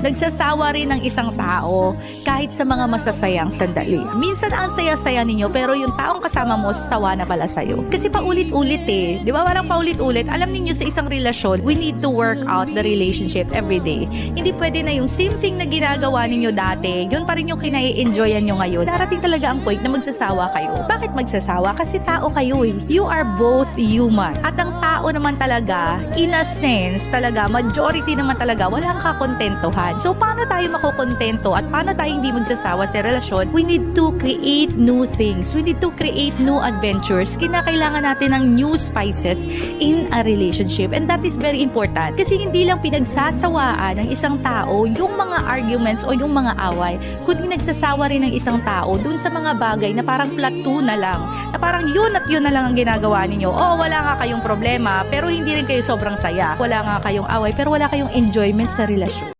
nagsasawa rin ng isang tao kahit sa mga masasayang sandali. Minsan ang saya-saya ninyo pero yung taong kasama mo sawa na pala sa'yo. Kasi paulit-ulit eh. Di ba? Parang paulit-ulit. Alam ninyo sa isang relasyon, we need to work out the relationship every day. Hindi pwede na yung same thing na ginagawa ninyo dati, yun pa rin yung kinai-enjoyan nyo ngayon. Darating talaga ang point na magsasawa kayo. Bakit magsasawa? Kasi tao kayo eh. You are both human. At ang tao naman talaga, in a sense, talaga, majority naman talaga, walang kakontentuhan. So, paano tayo makukontento at paano tayo hindi magsasawa sa relasyon? We need to create new things. We need to create new adventures. Kinakailangan natin ng new spices in a relationship. And that is very important. Kasi hindi lang pinagsasawaan ng isang tao yung mga arguments o yung mga away, kundi nagsasawa rin ng isang tao dun sa mga bagay na parang plateau na lang. Na parang yun at yun na lang ang ginagawa ninyo. Oo, wala nga kayong problema, pero hindi rin kayo sobrang saya. Wala nga kayong away, pero wala kayong enjoyment sa relasyon.